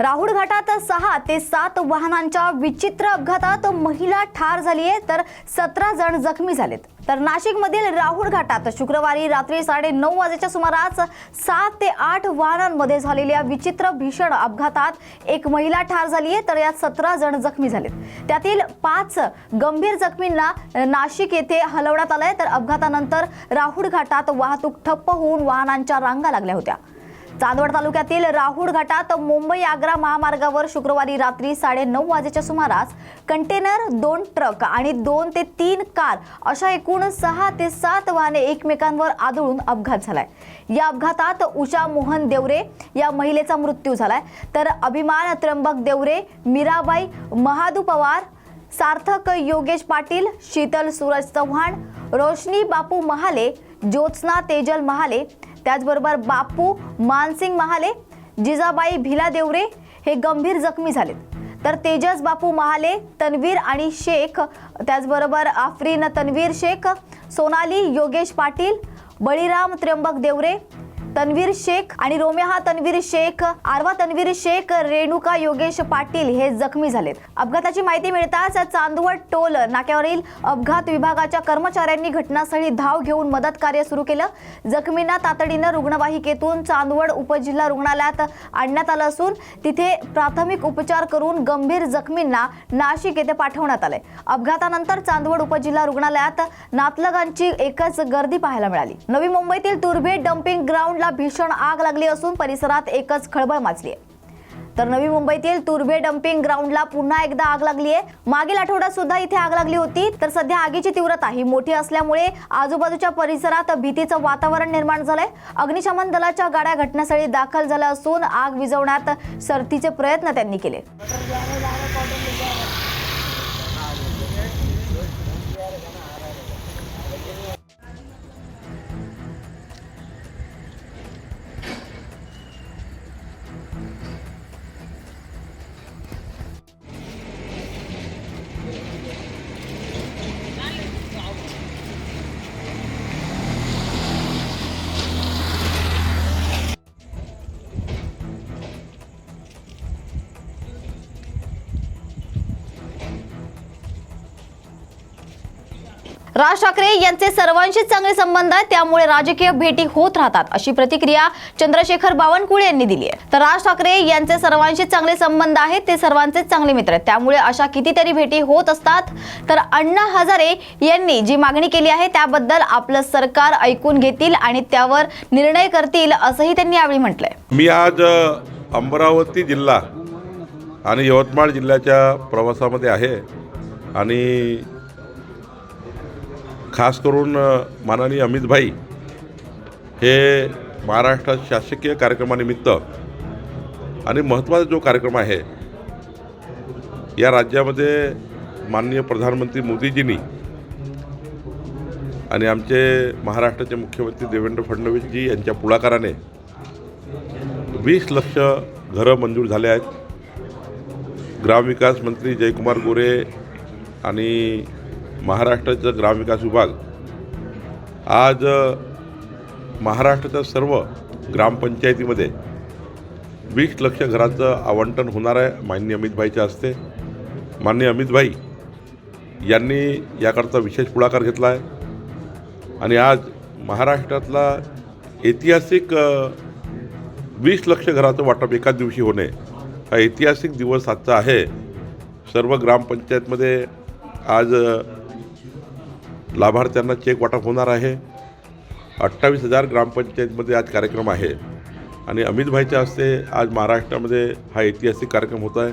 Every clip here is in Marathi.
राहुल घाटात सहा ते सात वाहनांच्या विचित्र अपघातात महिला ठार झाली आहे तर सतरा जण जखमी झालेत. तर नाशिकमधील राहुल घाटात शुक्रवारी रात्री साडे नऊ वाजेच्या सुमारास सात ते आठ वाहनांमध्ये झालेल्या विचित्र भीषण अपघातात एक महिला ठार झाली आहे तर यात सतरा जण जखमी झालेत. त्यातील पाच गंभीर जखमींना नाशिक येथे हलवण्यात आलंय तर अपघातानंतर राहुल घाटात वाहतूक ठप्प होऊन वाहनांच्या रांगा लागल्या होत्या. चांदवड तालुक्यातील राहुळ घाटात मुंबई आग्रा महामार्गावर शुक्रवारी रात्री साडे नऊ वाजेच्या सुमारास कंटेनर दोन ट्रक आणि दोन ते तीन कार अशा एकूण सहा ते सात वाहने एकमेकांवर आदळून अपघात झालाय. या अपघातात उषा मोहन देवरे या महिलेचा मृत्यू झालाय. तर अभिमान त्र्यंबक देवरे मीराबाई महादू पवार सार्थक योगेश पाटील शीतल सूरज चव्हाण रोशनी बापू महाले ज्योत्स्ना तेजल महाले त्याचबरोबर बापू मानसिंग महाले जिजाबाई भिला देवरे हे गंभीर जखमी झालेत. तर तेजस बापू महाले तन्वीर आणि शेख त्याचबरोबर आफरीन तन्वीर शेख सोनाली योगेश पाटील बळीराम त्र्यंबक देवरे तन्वीर शेख आणि रोमेहा तन्वीर शेख आरवा तन्वीर शेख रेणुका योगेश पाटील हे जखमी झालेत. अपघाताची माहिती मिळताच चांदवड टोल नाक्यावरील अपघात विभागाच्या कर्मचाऱ्यांनी घटनास्थळी धाव घेऊन मदत कार्य सुरू केलं. जखमींना तातडीनं रुग्णवाहिकेतून चांदवड उपजिल्हा रुग्णालयात आणण्यात आलं असून तिथे प्राथमिक उपचार करून गंभीर जखमींना नाशिक येथे पाठवण्यात आलंय. अपघातानंतर चांदवड उपजिल्हा रुग्णालयात नातलगांची एकच गर्दी पाहायला मिळाली. नवी मुंबईतील तुर्भे डम्पिंग ग्राउंडला भीषण आग लागली असून परिसरात एकच खळबळ माजली आहे तर नवी मुंबईतील तुर्भे डम्पिंग ग्राउंडला पुन्हा एकदा आग लागली आहे मागील आठवड्यात सुद्धा इथे आग लागली होती तर सध्या आगीची तीव्रता ही मोठी असल्यामुळे आजूबाजूच्या परिसरात भीतीचं वातावरण निर्माण झालंय. अग्निशमन दलाच्या गाड्या घटनास्थळी दाखल झाल्या असून आग विझवण्यात सरतीचे प्रयत्न त्यांनी केले. राज ठाकरे यांचे सर्वांशी चांगले संबंध आहेत त्यामुळे राजकीय भेटी होत राहतात अशी प्रतिक्रिया चंद्रशेखर बावनकुळे यांनी दिली आहे. तर राज ठाकरे यांचे सर्वांशी चांगले संबंध आहेत ते सर्वांचे चांगले मित्र आहेत. त्यामुळे अशा कितीतरी भेटी होत असतात. तर अण्णा हजारे यांनी जी मागणी केली आहे त्याबद्दल आपलं सरकार ऐकून घेतील आणि त्यावर निर्णय करतील असंही त्यांनी यावेळी म्हटलंय. मी आज अमरावती जिल्हा आणि यवतमाळ जिल्ह्याच्या प्रवासामध्ये आहे. आणि खास करून अ, माननीय अमितभाई हे महाराष्ट्रात शासकीय कार्यक्रमानिमित्त आणि महत्त्वाचा जो कार्यक्रम आहे या राज्यामध्ये माननीय प्रधानमंत्री मोदीजींनी आणि आमचे महाराष्ट्राचे मुख्यमंत्री देवेंद्र फडणवीसजी यांच्या पुढाकाराने वीस लक्ष घरं मंजूर झाले आहेत. ग्रामविकास मंत्री जयकुमार गोरे आणि महाराष्ट्राचा ग्रामविकास विभाग. आज महाराष्ट्राच्या सर्व ग्रामपंचायतीमध्ये वीस लक्ष घराचं आवंटन होणार आहे मान्य अमितभाईच्या हस्ते. मान्य अमितभाई यांनी याकरता विशेष पुढाकार घेतला आहे. आणि आज महाराष्ट्रातला ऐतिहासिक वीस लक्ष घराचं वाटप एकाच दिवशी होणे हा ऐतिहासिक दिवस आजचा आहे. सर्व ग्रामपंचायतमध्ये आज लाभार्थ्यांना चेक वाटप होणार आहे. अठ्ठावीस हजार ग्रामपंचायतमध्ये आज कार्यक्रम आहे. आणि अमितभाईच्या हस्ते आज महाराष्ट्रामध्ये हा ऐतिहासिक कार्यक्रम होत आहे.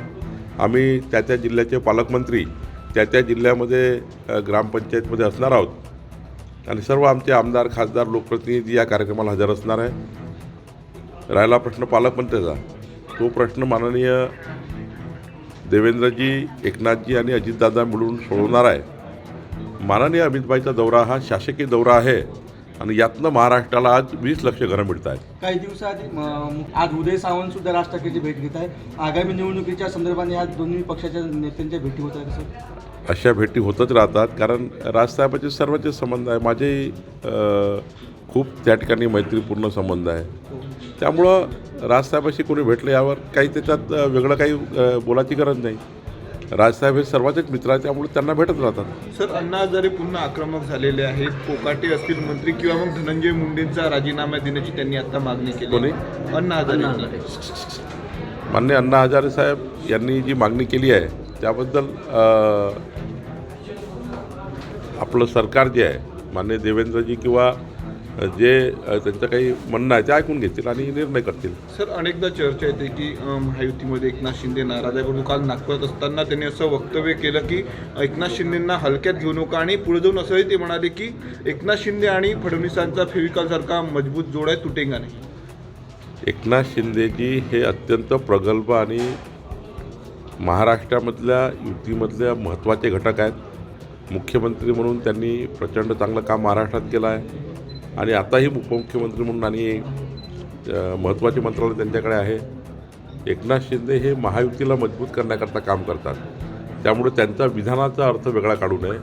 आम्ही त्या त्या जिल्ह्याचे पालकमंत्री त्या त्या जिल्ह्यामध्ये ग्रामपंचायतमध्ये असणार आहोत. आणि सर्व आमचे आमदार खासदार लोकप्रतिनिधी या कार्यक्रमाला हजर असणार आहे. राहिला प्रश्न पालकमंत्र्याचा. तो प्रश्न माननीय देवेंद्रजी एकनाथजी आणि अजितदादा मिळून सोडवणार आहे. माननीय अमितभाईचा दौरा हा शासकीय दौरा आहे आणि यातनं महाराष्ट्राला आज वीस लक्ष घरं मिळत आहेत. काही दिवसाआधी म, आज उदय सावंत सुद्धा राज ठाकरेची भेट घेत आहे आगामी निवडणुकीच्या संदर्भाने आज दोन्ही पक्षाच्या नेत्यांच्या भेटी होत आहेत सर. अशा भेटी होतच राहतात कारण राजसाहेबाचे सर्वचे संबंध आहे. माझेही अ, खूप त्या ठिकाणी मैत्रीपूर्ण संबंध आहे. त्यामुळं राजसाहेबाशी कोणी भेटलं यावर काही त्याच्यात अ, वेगळं काही अ, बोलायची गरज नाही. राजसाहेब हे सर्वांचेच मित्र आहेत त्यामुळे त्यांना भेटत राहतात. सर अण्णा हजारे पुन्हा आक्रमक झालेले आहेत. कोकाटे असतील मंत्री किंवा मग धनंजय मुंडेंचा राजीनामा देण्याची त्यांनी आता मागणी केली कोणी? अण्णा हजारे. मान्य अण्णा हजारे साहेब यांनी जी मागणी केली आहे त्याबद्दल अ, आपलं सरकार जे आहे मान्य देवेंद्रजी किंवा जे त्यांचं काही म्हणणं आहे ते ऐकून घेतील आणि निर्णय करतील. सर अनेकदा चर्चा येते की महायुतीमध्ये एकनाथ शिंदे नाराज आहे काल नागपुरात असताना त्यांनी असं वक्तव्य केलं की एकनाथ शिंदेंना हलक्यात घेऊ नका आणि पुढे जाऊन असंही ते म्हणाले की एकनाथ शिंदे आणि फडणवीसांचा फेविकॉलसारखा मजबूत जोड आहे तुटेंगा नाही. एकनाथ शिंदेजी हे अत्यंत प्रगल्भ आणि महाराष्ट्रामधल्या युतीमधल्या महत्त्वाचे घटक आहेत. मुख्यमंत्री म्हणून त्यांनी प्रचंड चांगलं काम महाराष्ट्रात केलं आहे. आणि आताही उपमुख्यमंत्री म्हणून आणि महत्त्वाचे मंत्रालय त्यांच्याकडे आहे. एकनाथ शिंदे हे महायुतीला मजबूत करण्याकरता काम करतात. त्यामुळे त्यांचा विधानाचा अर्थ वेगळा काढू नये.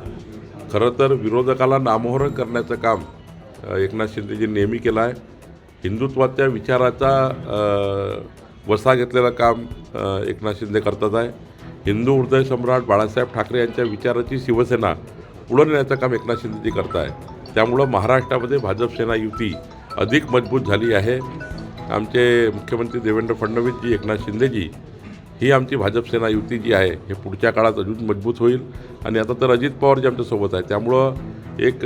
खरं तर विरोधकाला नामोहरण करण्याचं काम एकनाथ शिंदेजी नेहमी केलं आहे. हिंदुत्वाच्या विचाराचा वसा घेतलेलं काम एकनाथ शिंदे करतात आहे. हिंदू हृदय सम्राट बाळासाहेब ठाकरे यांच्या विचाराची शिवसेना पुढं नेण्याचं काम एकनाथ शिंदेजी करत आहे त्यामुळं महाराष्ट्रामध्ये भाजप सेना युती अधिक मजबूत झाली आहे. आमचे मुख्यमंत्री देवेंद्र फडणवीसजी एकनाथ शिंदेजी ही आमची भाजप सेना युती जी आहे हे पुढच्या काळात अजून मजबूत होईल. आणि आता तर अजित पवार जे आमच्यासोबत आहे त्यामुळं एक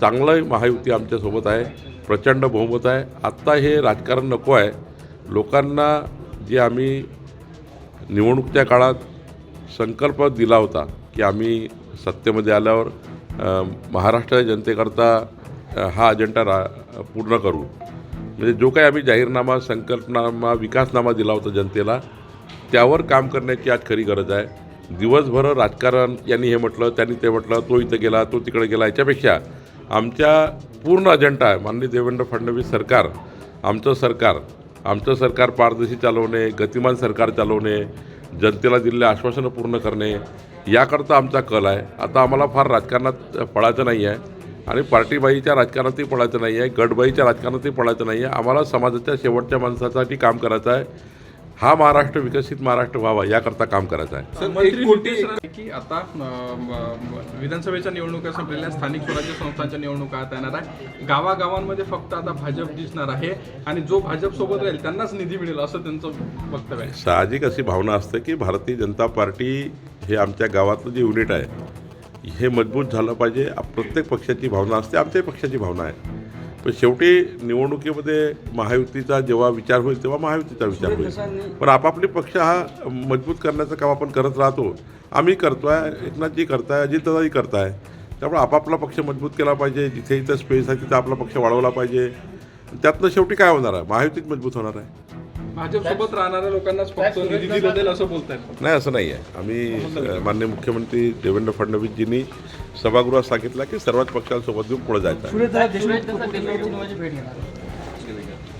चांगलं महायुती आमच्यासोबत आहे प्रचंड बहुमत आहे. आत्ता हे राजकारण नको आहे. लोकांना जे आम्ही निवडणुकीच्या काळात संकल्प दिला होता की आम्ही सत्तेमध्ये आल्यावर महाराष्ट्र जनतेकरता हा अजेंडा रा पूर्ण करू. म्हणजे जो काही आम्ही जाहीरनामा संकल्पनामा विकासनामा दिला होता जनतेला त्यावर काम करण्याची आज खरी गरज आहे. दिवसभर राजकारण यांनी हे म्हटलं त्यांनी ते म्हटलं तो इथं गेला तो तिकडे गेला याच्यापेक्षा आमच्या पूर्ण अजेंडा आहे. माननीय देवेंद्र फडणवीस सरकार आमचं सरकार आमचं सरकार पारदर्शी चालवणे गतिमान सरकार चालवणे जनतेला दिलेले आश्वासनं पूर्ण करणे याकरता आमचा कल आहे. आता आम्हाला फार राजकारणात पळायचं नाही आहे आणि पार्टीबाईच्या राजकारणातही पळायचं नाही आहे गटबाईच्या राजकारणातही पळायचं नाही आहे. आम्हाला समाजाच्या शेवटच्या माणसासाठी काम करायचं आहे. हा महाराष्ट्र विकसित महाराष्ट्र व्हावा याकरता काम करायचं आहे. की आता विधानसभेच्या निवडणुका संपलेल्या स्थानिक स्वराज्य संस्थांच्या निवडणुका आता येणार आहे. गावागावांमध्ये फक्त आता भाजप दिसणार आहे आणि जो भाजप सोबत राहील त्यांनाच निधी मिळेल असं त्यांचं वक्तव्य आहे. साहजिक अशी भावना असते की भारतीय जनता पार्टी हे आमच्या गावातलं जे युनिट आहे हे मजबूत झालं पाहिजे. प्रत्येक पक्षाची भावना असते आमच्याही पक्षाची भावना आहे. पण शेवटी निवडणुकीमध्ये महायुतीचा जेव्हा विचार होईल तेव्हा महायुतीचा विचार होईल. पण आपापले पक्ष हा मजबूत करण्याचं काम आपण करत राहतो. आम्ही करतो आहे एकनाथजी करताय अजितदादाही करताय. त्यामुळे आपापला पक्ष मजबूत केला पाहिजे जिथे इथं स्पेस आहे तिथं आपला पक्ष वाढवला पाहिजे. त्यातनं शेवटी काय होणार आहे? महायुतीत मजबूत होणार आहे. भाजप सोबत राहणाऱ्या लोकांनाच फक्त निधी दिला जाईल असं बोलतायत. नाही असं नाही आहे आम्ही अ, माननीय मुख्यमंत्री देवेंद्र फडणवीसजींनी सभागृहात सांगितलं की सर्वच पक्षांसोबत घेऊन पुढे जायचं आहे.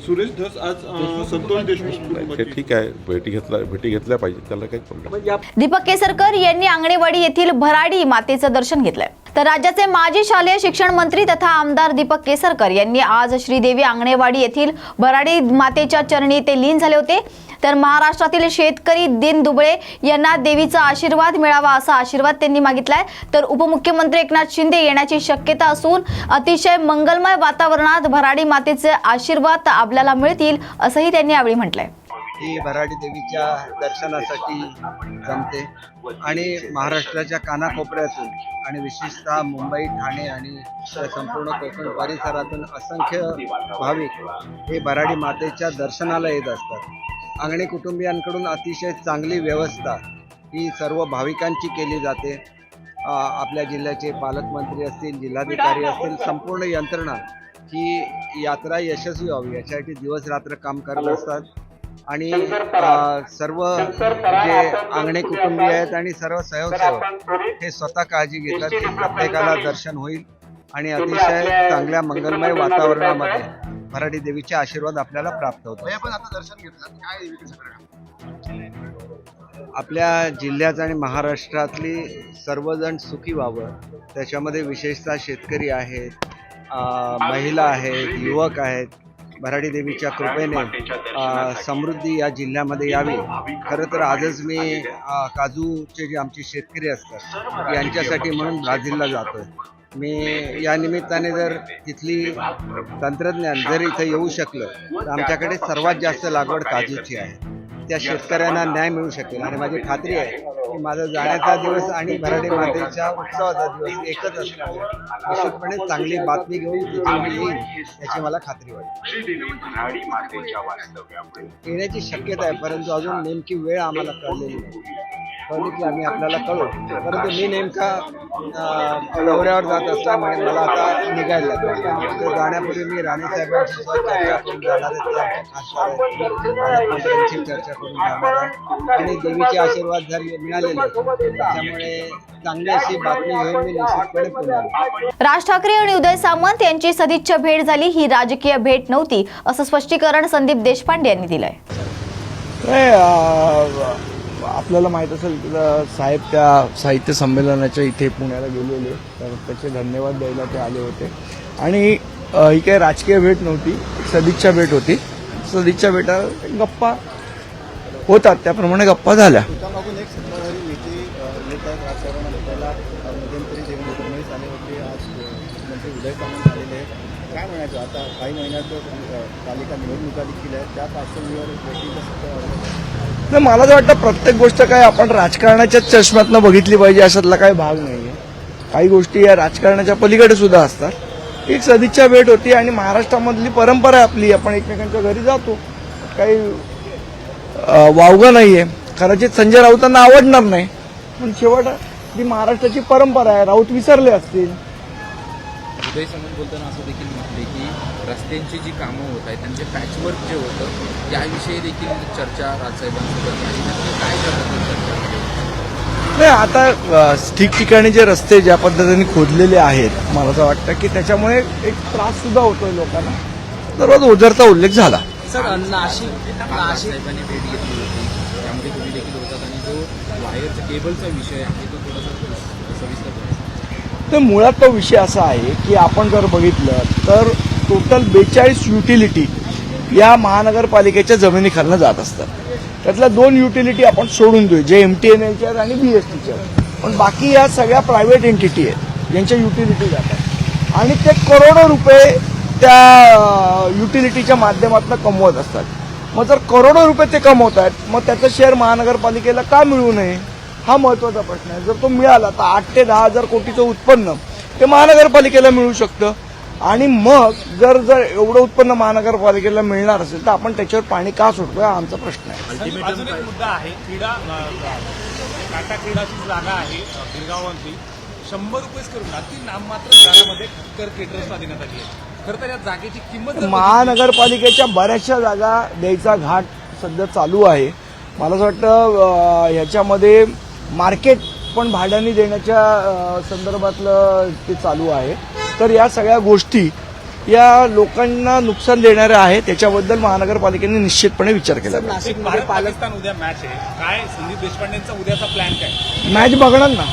सुरेश धस आज संतोष देशमुख ठीक आहे. भेटी घेतला भेटी घेतल्या पाहिजे त्याला काही नाही. दीपक केसरकर यांनी आंगणेवाडी येथील भराडी मातेचं दर्शन घेतलंय. तर राज्याचे माजी शालेय शिक्षण मंत्री तथा आमदार दीपक केसरकर यांनी आज श्रीदेवी आंगणेवाडी येथील भराडी मातेच्या चरणी ते लीन झाले होते. तर महाराष्ट्रातील शेतकरी दिन दुबळे यांना देवीचा आशीर्वाद मिळावा असा आशीर्वाद त्यांनी मागितलाय. तर उपमुख्यमंत्री एकनाथ शिंदे येण्याची शक्यता असून अतिशय मंगलमय वातावरणात भराडी मातेचे आशीर्वाद आपल्याला मिळतील असंही त्यांनी यावेळी म्हटलंय. ही भराडी देवीच्या दर्शनासाठी जमते. आणि महाराष्ट्राच्या कानाकोपऱ्यातून आणि विशेषतः मुंबई ठाणे आणि संपूर्ण कोकण परिसरातून असंख्य भाविक हे भराडी मातेच्या दर्शनाला येत असतात. अंगणी कुटुंबियांकडून अतिशय चांगली व्यवस्था ही सर्व भाविकांची केली जाते. आपल्या जिल्ह्याचे पालकमंत्री असतील जिल्हाधिकारी असतील संपूर्ण यंत्रणा ही यात्रा यशस्वी व्हावी. याच्यासाठी दिवस रात्र काम करत असतात. आणि सर्व जे आंगणे कुटुंबीय आहेत आणि सर्व स्वयंसेवक हे स्वतः काळजी घेतात की प्रत्येकाला दर्शन होईल आणि अतिशय चांगल्या मंगलमय वातावरणामध्ये भराडी देवीचे आशीर्वाद आपल्याला प्राप्त होतो आपण आता दर्शन घेतलं काय विकास आपल्या जिल्ह्यात आणि महाराष्ट्रातली सर्वजण सुखी व्हावं. त्याच्यामध्ये विशेषतः शेतकरी आहेत महिला आहेत युवक आहेत. भराडी देवीच्या कृपेने समृद्धी या जिल्ह्यामध्ये यावी. खरं तर आजच मी काजूचे जे आमचे शेतकरी असतात यांच्यासाठी म्हणून ब्राझीलला जातोय. मी या निमित्ताने जर तिथली तंत्रज्ञान जर इथं येऊ शकलं तर आमच्याकडे सर्वात जास्त लागवड काजूची आहे. त्या शेतकऱ्यांना न्याय मिळू शकेल. आणि माझी खात्री आहे की माझा जाण्याचा दिवस आणि भराडी मातेच्या उत्सवाचा दिवस एकच असल्यामुळे निश्चितपणे चांगली बातमी घेऊन तिथून मी याची मला खात्री वाटते. येण्याची शक्यता आहे परंतु अजून नेमकी वेळ आम्हाला कळलेली नाही. की आम्ही आपल्याला कळू परंतु मी नेमका अं, दौऱ्यावर जात असल्यामुळे मला आता निघायला लागलं. तर जाण्यापूर्वी मी राणेसाहेबांची सुद्धा चर्चा चर्चा करून जाणार आहे. आणि देवीचे आशीर्वाद झाले मिळालेले आहेत. त्याच्यामुळे चांगली अशी बातमी घेऊन मी निश्चितपणे पुन्हा येईन. राज ठाकरे आणि उदय सामंत यांची सदिच्छा भेट झाली. ही राजकीय भेट नव्हती असं स्पष्टीकरण संदीप देशपांडे यांनी दिलंय. आपल्याला माहीत असेल साहेब त्या साहित्य संमेलनाच्या इथे पुण्याला गेलेले. तर त्याचे धन्यवाद द्यायला ते आले होते. आणि ही काही राजकीय भेट नव्हती एक सदिच्छा भेट होती. सदिच्छा भेटा गप्पा होतात त्याप्रमाणे गप्पा झाल्या. एक आले होते आज उदय काय म्हणायचं? आता काही महिन्यात पालिका निवडणुका देखील आहेत. त्या पार्श्वभूमीवर सत्ता नाही मला तर वाटतं प्रत्येक गोष्ट काय आपण राजकारणाच्याच चष्म्यातनं बघितली पाहिजे अशातला काही भाग नाही आहे काही गोष्टी या राजकारणाच्या पलीकडे सुद्धा असतात. एक सदिच्छा भेट होती आणि महाराष्ट्रामधली परंपरा आहे आपली आपण एकमेकांच्या घरी जातो. काही वावगं नाही आहे कदाचित संजय राऊतांना आवडणार नाही. पण शेवट ही महाराष्ट्राची परंपरा आहे. राऊत विसरले असतील. बोलताना असं देखील रस्त्यांची जी कामं होत आहेत त्यांचे पॅचवर्क जे होतं याविषयी देखील चर्चा राजसाहेबांसोबत झाली. नक्की काय चर्चा नाही आता ठिकठिकाणी जे रस्ते ज्या पद्धतीने खोदलेले आहेत मला असं वाटतं की त्याच्यामुळे एक त्रास सुद्धा होतोय लोकांना. सर्वात ओझरचा उल्लेख झाला. सर नाशिक राजसाहेबांनी भेट घेतली होती. त्यामध्ये तुम्ही देखील होतात आणि जो वायरचा केबलचा विषय आहे तो थोडासा सविस्तर. तर मुळात तो विषय असा आहे की आपण जर बघितलं तर टोटल बेचाळीस युटिलिटी या महानगरपालिकेच्या जमिनीखालनं जात असतात. त्यातल्या दोन युटिलिटी आपण सोडून देऊ जे एम टी एन एलच्या आणि बी एस टीच्या पण बाकी या सगळ्या प्रायव्हेट एंटिटी आहेत ज्यांच्या युटिलिटी जातात. आणि ते करोडो रुपये त्या युटिलिटीच्या माध्यमातून कमवत असतात. मग जर करोडो रुपये ते कमवत आहेत मग त्याचं शेअर महानगरपालिकेला का मिळू नये? हा महत्त्वाचा प्रश्न आहे. जर तो मिळाला तर आठ ते दहा हजार कोटीचं उत्पन्न ते महानगरपालिकेला मिळू शकतं. आणि मग जर जर एवढं उत्पन्न महानगरपालिकेला मिळणार असेल तर आपण त्याच्यावर पाणी का सोडतोय हा आमचा प्रश्न आहे. अजून एक मुद्दा आहे क्रीडा टाटा क्रीडाची जागा आहे गिरगावांची शंभर करून अति नाममात्र खक्कर केटरर्सला देण्यात आली आहे. खरं तर या जागेची किंमत महानगरपालिकेच्या बऱ्याचशा जागा द्यायचा घाट सध्या चालू आहे. मला असं वाटतं ह्याच्यामध्ये मार्केट पण भाड्याने देण्याच्या संदर्भातलं ते चालू आहे. तर या सगळ्या गोष्टी या लोकांना नुकसान देणाऱ्या आहेत. त्याच्याबद्दल महानगरपालिकेने निश्चितपणे विचार केला मॅच आहे. काय? संदीप देशपांडेंचा उद्याचा प्लॅन काय? मॅच बघणार ना.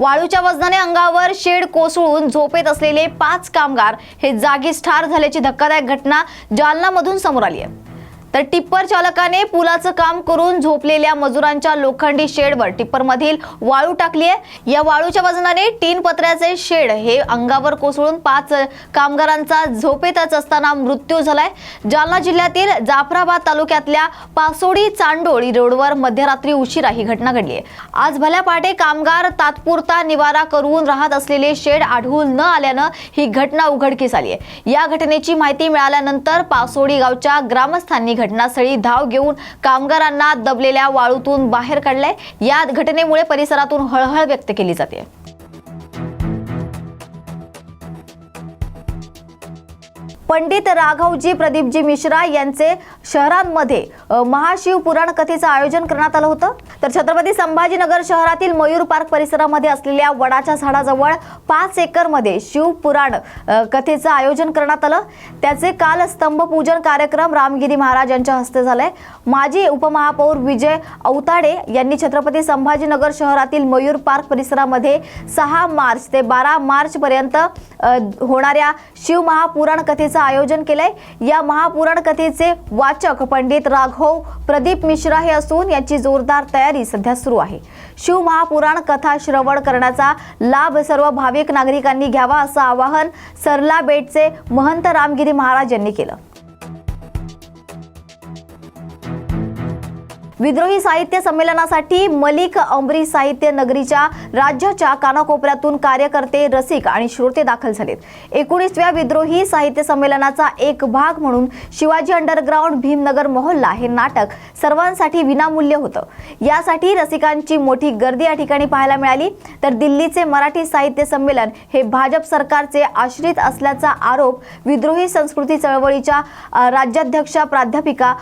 वाळूच्या वजनाने अंगावर शेड कोसळून झोपेत असलेले पाच कामगार हे जागीच ठार झाल्याची धक्कादायक घटना जालनामधून समोर आली आहे. तर टिप्पर चालकाने पुलाचं काम करून झोपलेल्या मजुरांच्या लोखंडी शेडवर टिप्परमधील वाळू टाकली आहे. या वाळूच्या वजनाने तीन पत्र्याचे शेड हे अंगावर कोसळून पाच कामगारांचा झोपेतच असताना मृत्यू झालाय. जालना जिल्ह्यातील जाफराबाद तालुक्यातल्या पासोडी चांडोळी रोडवर मध्यरात्री उशिरा ही घटना घडली आहे. आज भल्या पहाटे कामगार तात्पुरता निवारा करून राहत असलेले शेड आढळून न आल्यानं ही घटना उघडकीस आली आहे. या घटनेची माहिती मिळाल्यानंतर पासोडी गावच्या ग्रामस्थांनी घटनास्थळी धाव घेऊन कामगारांना दबलेल्या वाळूतून बाहेर काढलंय. या घटनेमुळे परिसरातून हळहळ व्यक्त केली जाते. पंडित राघवजी प्रदीपजी मिश्रा यांचे शहरांमध्ये महाशिव पुराण कथेचं आयोजन करण्यात आलं होतं. तर छत्रपती संभाजीनगर शहरातील मयूर पार्क परिसरामध्ये असलेल्या वडाच्या झाडाजवळ पाच एकरमध्ये शिवपुराण कथेचं आयोजन करण्यात आलं. त्याचे काल स्तंभपूजन कार्यक्रम रामगिरी महाराज यांच्या हस्ते झालाय माजी उपमहापौर विजय औताडे यांनी छत्रपती संभाजीनगर शहरातील मयूर पार्क परिसरामध्ये सहा मार्च ते बारा मार्च पर्यंत होणाऱ्या शिव महापुराण कथेचं आयोजन केलंय. या महापुराण कथेचे वाचक पंडित राघव प्रदीप मिश्रा हे असून याची जोरदार तयारी सध्या सुरू आहे. शिव महापुराण कथा श्रवण करण्याचा लाभ सर्व भाविक नागरिकांनी घ्यावा असं आवाहन सरला बेटचे महंत रामगिरी महाराज यांनी केलं. विद्रोही साहित्य संमेलनासाठी मलिक अंबरी साहित्य नगरीच्या राज्याच्या कानाकोपऱ्यातून कार्यकर्ते रसिक आणि श्रोते दाखल झालेत. एकोणीसव्या विद्रोही साहित्य संमेलनाचा एक भाग म्हणून शिवाजी अंडरग्राऊंड भीमनगर मोहल्ला हे नाटक सर्वांसाठी विनामूल्य होतं. यासाठी रसिकांची मोठी गर्दी या ठिकाणी पाहायला मिळाली. तर दिल्लीचे मराठी साहित्य संमेलन हे भाजप सरकारचे आश्रित असल्याचा आरोप विद्रोही संस्कृती चळवळीच्या राज्याध्यक्षा प्राध्यापिका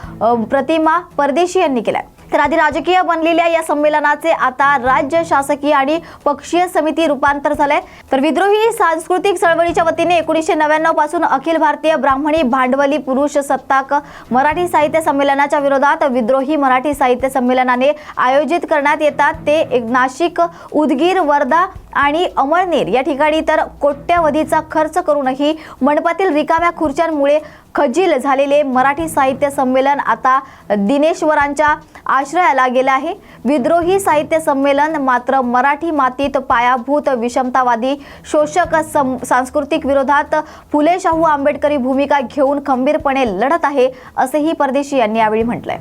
प्रतिमा परदेशी यांनी केला तर आधी राजकीय बनलेल्या या संमेलनाचे आता राज्य शासकीय आणि पक्षीय समिती रूपांतर झाले तर विद्रोही सांस्कृतिक चळवळीच्या वतीने एकोणीसशे नव्याण्णवपासून अखिल भारतीय ब्राह्मणी भांडवली पुरुष सत्ताक मराठी साहित्य संमेलनाच्या विरोधात विद्रोही मराठी साहित्य संमेलनाने आयोजित करण्यात येतात. ते एक नाशिक उदगीर वर्धा आणि अमळनेर या ठिकाणी तर कोट्यवधीचा खर्च करूनही मंडपातील रिकाम्या खुर्च्यांमुळे खजील झालेले मराठी साहित्य संमेलन आता दिनेश्वरांच्या आश्रयाला गेलं आहे. विद्रोही साहित्य संमेलन मात्र मराठी मातीत पायाभूत विषमतावादी शोषक सं सांस्कृतिक विरोधात फुले शाहू आंबेडकरी भूमिका घेऊन खंबीरपणे लढत आहे असेही परदेशी यांनी यावेळी म्हटलंय.